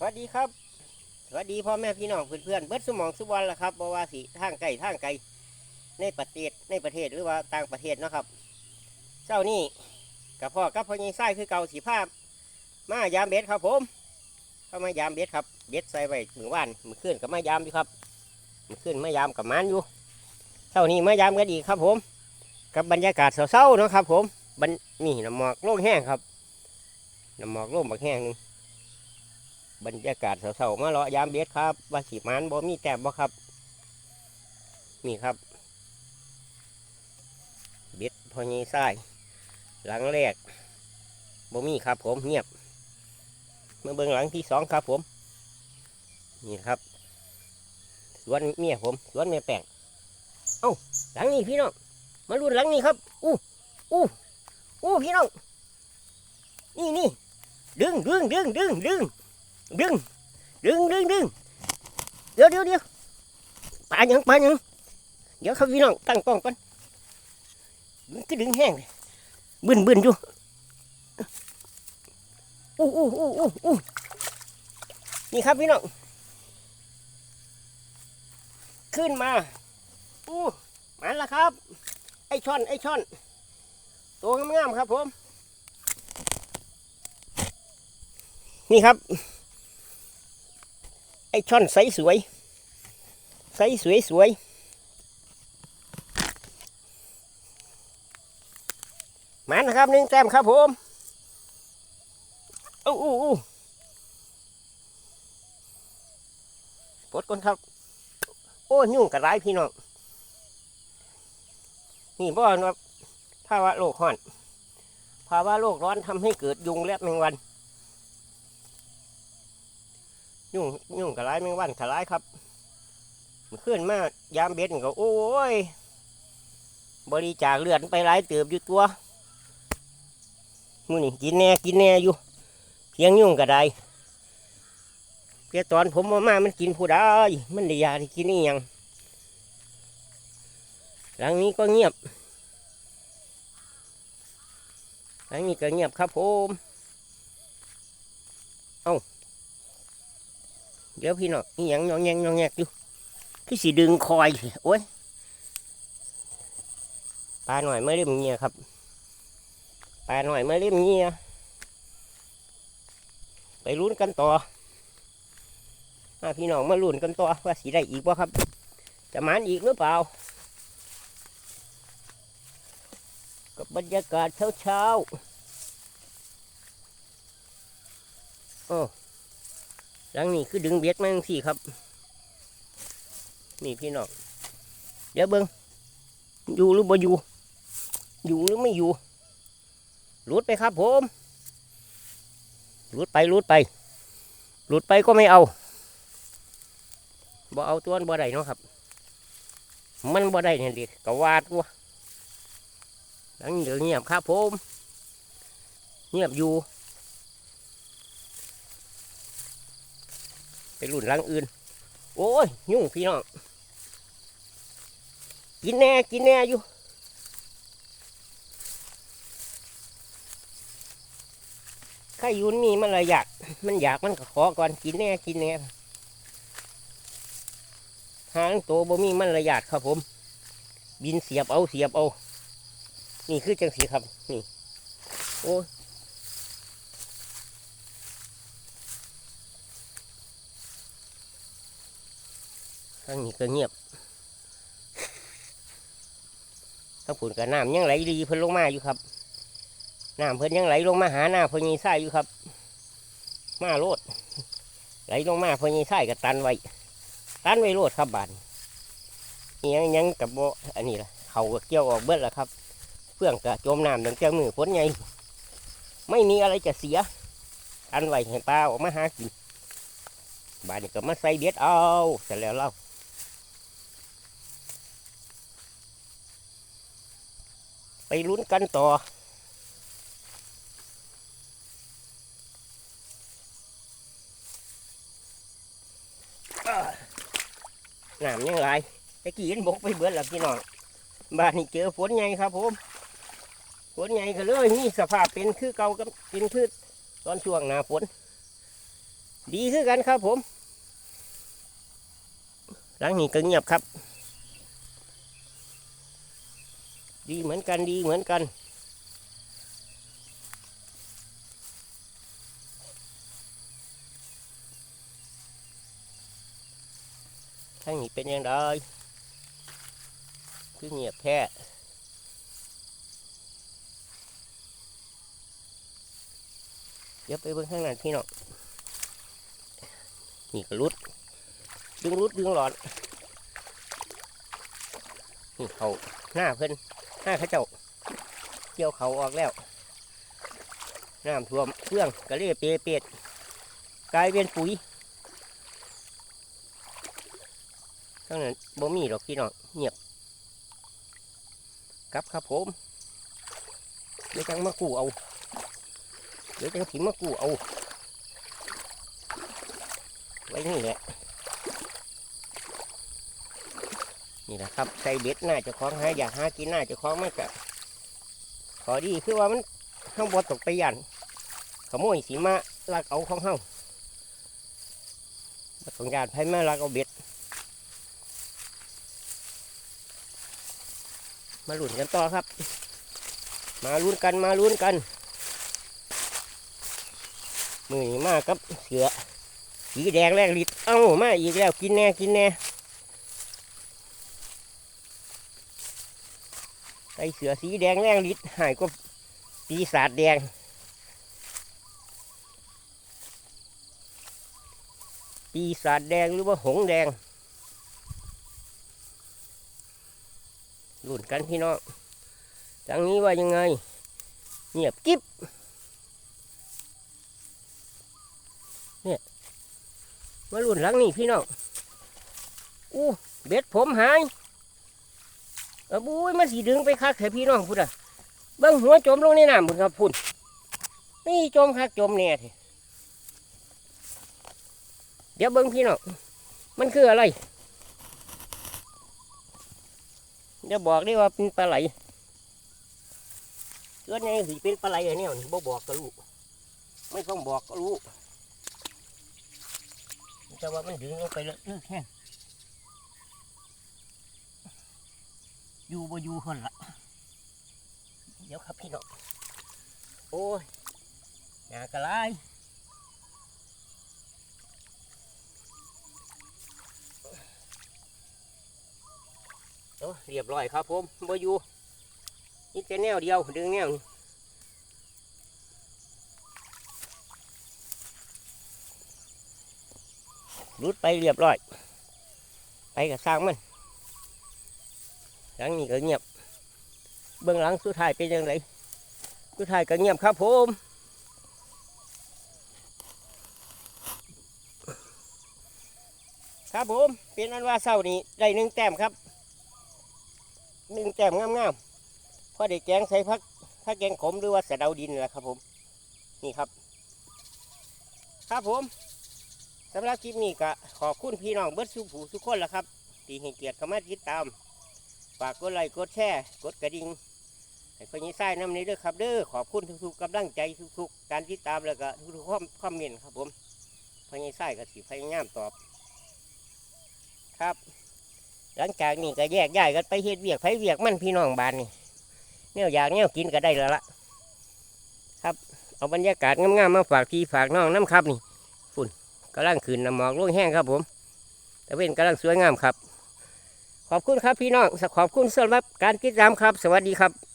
สวัสดีครับ สวัสดีพ่อแม่พี่น้องเพื่อนๆเบิดสมองสุวรรณละครับบ่ว่าสิทางไกลทางไกลในประเทศในประเทศหรือว่าต่างประเทศเนาะครับเจ้านี่กับพ่อกับพ่อยิงไส้คือเก่าสีภาพ มายามเบ็ดครับผมเข้ามายามเบ็ดครับเบ็ดใส่ไว้มือว่านมือขึ้นกับมายามอยู่ครับมือขึ้นมายามกับมันอยู่เท่านี้มายามกันอีกครับผม กับบรรยากาศเศร้าๆเนาะครับ ผมบันนี่น้ำหมอกโล่งแห้งครับน้ำหมอกโล่งบักแห้งนึง บรรยากาศเศร้าๆมาเลาะยามเบ็ดครับว่าสีมันบ่มีแต้มบ่ครับนี่ครับ เบ็ดพอยีไส้หลังแรกบ่มีครับ ผมเงียบเมื่อเบิ่งหลังที่สองครับผม นี่ครับสวนเมียผมสวนเมียแป้งเอ้าหลังนี้พี่น้องมาลุ้นหลังนี้ครับ อู้อู้อู้พี่น้องนี่นี่ดึงดึงดึงดึงดึง ดึง ดึงดึงดึงเดี๋ยวเดี๋ยวเดี๋ยวปลาหยังปลาหยังเดี๋ยวครับพี่น้องตั้งกล้องก่อนมันก็ดึงแห้งเลยบึนบึนอยู่อู้อู้อู้อู้อู้นี่ครับพี่น้องขึ้นมาอู้มาแล้วครับ ไอช่อนไอช่อนตัวงามๆครับผม นี่ครับ ไอช่อนใสสวยใสสวยสวยมานะครับหนึ่งแต้มครับผมอู้อู้อู้ปดก่อนครับ โอ้ยุ่งกระไรพี่น้องนี่บ่อนว่าภาวะโลกร้อนภาวะโลกร้อนทำให้เกิดยุงและแมงวัน ยุ่งยุ่งกับไรแมงวันกับไรครับมันขึ้นมายามเบ็ดก็โอ้ย บริจาคเลือดไปหลายเติบอยู่ตัวมือนี่กินแน่กินแน่อยู่ เพียงยุ่งกับไดเพียตอนผมมามามันกินผู้ใดมันได้ยาที่กินนี่ยัง หลังนี้ก็เงียบ หลังนี้ก็เงียบครับผม เอา เดี๋ยวพี่น้องนี่ยังยองแยงยองแยกอยู่คือสีดึงคอยโอ้ยปลาหน่อยไม่เล่มเงียครับปลาหน่อยไม่เล่มเงียไปลุ้นกันต่อมาพี่น้องมาลุ้นกันต่อว่าสีได้อีกบ่ครับ จะมันอีกหรือเปล่า กับบรรยากาศเช้าเช้าโอ้ ลังนี้คือดึงเบ็ดมาจังสี่ครับ นี่พี่น้องเดี๋ยวเบิ้งอยู่หรือบ่อยู่ อยู่หรือไม่อยู่หลุดไปครับผมหลุดไปหลุดไปหลุดไปก็ไม่เอาบ่เอาตัวนบ่ได้เนาะครับ มันบ่ได้เนี่ยดิกวาดวัวหลังนี้เดี๋ยวเงียบครับผม เงียบอยู่ ไปหลุนลังอื่น โอ้ย ยุ่งพี่น้อง กินแน่ กินแน่อยู่ข้ายุนมีมันละอยาก มันอยากมันก็ขอก่อนกินแน่ กินแน่หางโตบ่มีมันละอยากครับผม บินเสียบเอาเสียบเอา นี่คือจังสีครับ นี่ โอ้ ยข้างนี้ก็เงียบข้างผุนกับน้ำยังไหลดีเพิ่นลงมาอยู่ครับน้ำเพิ่นยังไหลลงมาหาหน้าพญีไส้อยู่ครับ มาโลด ไหลลงมาพญีไส้กับตันไว้ตันไว้โลดครับบานยังยังกับโบอันนี้ละเขาก็เกี่ยวออกเบิดแล้วครับเพื่องกะจมน้ำดังเจ้ามือฝนไงไม่มีอะไรจะเสีย อันไว้ให้ปลาออกมาหากินบานนี้ก็มาใส่เบ็ดเอาเสร็จแล้วเล่า ไปลุ้นกันต่อ น้ำยังไรตะกี้เห็นบกไปเบิดแล้วพี่น้องบ้านนี้เจอฝนไงครับผมฝนไงก็เลยมีสภาพเป็นคือเก่ากับเป็นพืชตอนช่วงหน้าฝน ดีคือกันครับผม หลังนี้ก็เงียบครับ ดีเหมือนกันดีเหมือนกันทางนี้เป็นยังไงคือเงียบแท้เดี๋ยวไปเบิ่งข้างนั้นพี่น้องนี่ก็รุด ดึงรุดดึงหลอด นี่เขาหน้าเพิ่น ห้าข้าเจ้า เกี่ยวเขาออกแล้วน้ำท่วมเครื่องกระเลียเปเปียดกลายเป็นปุ๋ยทั้งนั้นบ่มีหรอกพี่น้องเงียบกลับครับผมเดี๋ยวจังมากู้เอาเดี๋ยวจังถิมากู้เอาไว้นี่แหละ นี่แหละครับใส่เบ็ดหน่าจะคล้องหาอยากหากินหน่าจะคล้องมันกะขอดีคือว่ามันข้างบนตกไปยันขโมยสีมาลักเอาของเฮาบ่ต้องยานไผมาลักเอาเบ็ด มาลุ้นกันต่อครับ มาลุ้นกันมาลุ้นกัน มือนี้มากับเสือสีแดงแรกลิดเอ้ามาอีกแล้วกินแน่กินแน่ ใส่เสือสีแดงแรงลิดหายก็ปีศาจแดงปีศาจแดงหรือว่าหงแดงรุ่นกันพี่น้องทางนี้ว่ายังไง เงียบกิ๊บมาลุ่นหลังนี่พี่น้องอู้เบ็ดผมหาย เออบุ้ยมาสีดึงไปคักแถพี่น้องพุ่นอะเบิ้งหัวจมลงในน้ำพุ่นครับพุ่นนี่จมคักจมเนี่ยทีเดี๋ยวเบิ้งพี่น้องมันคืออะไร เดี๋ยวบอกได้ว่าเป็นปลาไหลเกิดไงสิเป็นปลาไหลอันเนี้ยบ่บอกก็รู้ไม่ต้องบอกก็รู้แต่ว่ามันดึงลงไปแล้วอื้อแอยู่บ่อยู่คนละเดี๋ยวครับพี่น้องโอ้ยหนากระไรโอ้เรียบร้อยครับผมบ่อยู่นี่แต่แนวเดียวดึงแนวนี้รุดไปเรียบร้อย ไปกับสร้างมัน หลังนี้ก็เงียบ เบื้องหลังสุดท้ายเป็นยังไงสุดท้ายก็เงียบครับผมครับผมเป็นอันว่าเศร้านี้ได้หนึ่งแต้มครับหนึ่งแต้มงามๆพอได้แกงใส่พักพักแกงขมหรือว่าสะเดาดินแหละครับผมนี่ครับ ครับผมสำหรับคลิปนี้ก็ขอบคุณพี่น้องเบิร์ดสุผูทุกคนและครับ ที่ให้เกียรติเข้ามาติดตาม ฝากกดไลค์กดแชร์กดกระดิ่งให้คนนี้ใส่น้ำนี้ด้วยครับเด้อขอบคุณทุกๆกำลังใจทุกๆ การติดตามแล้วก็ทุกๆความคอมเมนต์ครับผมพญใส่ก็สิพยายามตอบ ครับ หลังจากนี้ก็แยกย้ายกันไปเฮ็ดเวียกไผเวียกมันพี่น้องบ้านนี่เนี่ยอยากเนี่ยกินก็ได้แล้วละครับเอาบรรยากาศงามๆมาฝากพี่ฝากน้องน้ำครับนี่ฝุ่นกำลังขึ้นน้ำหมอกลงแห้งครับผมแต่เป็นกำลังสวยงามครับ ขอบคุณครับพี่น้องขอบคุณสำหรับการติดตามครับ สวัสดีครับ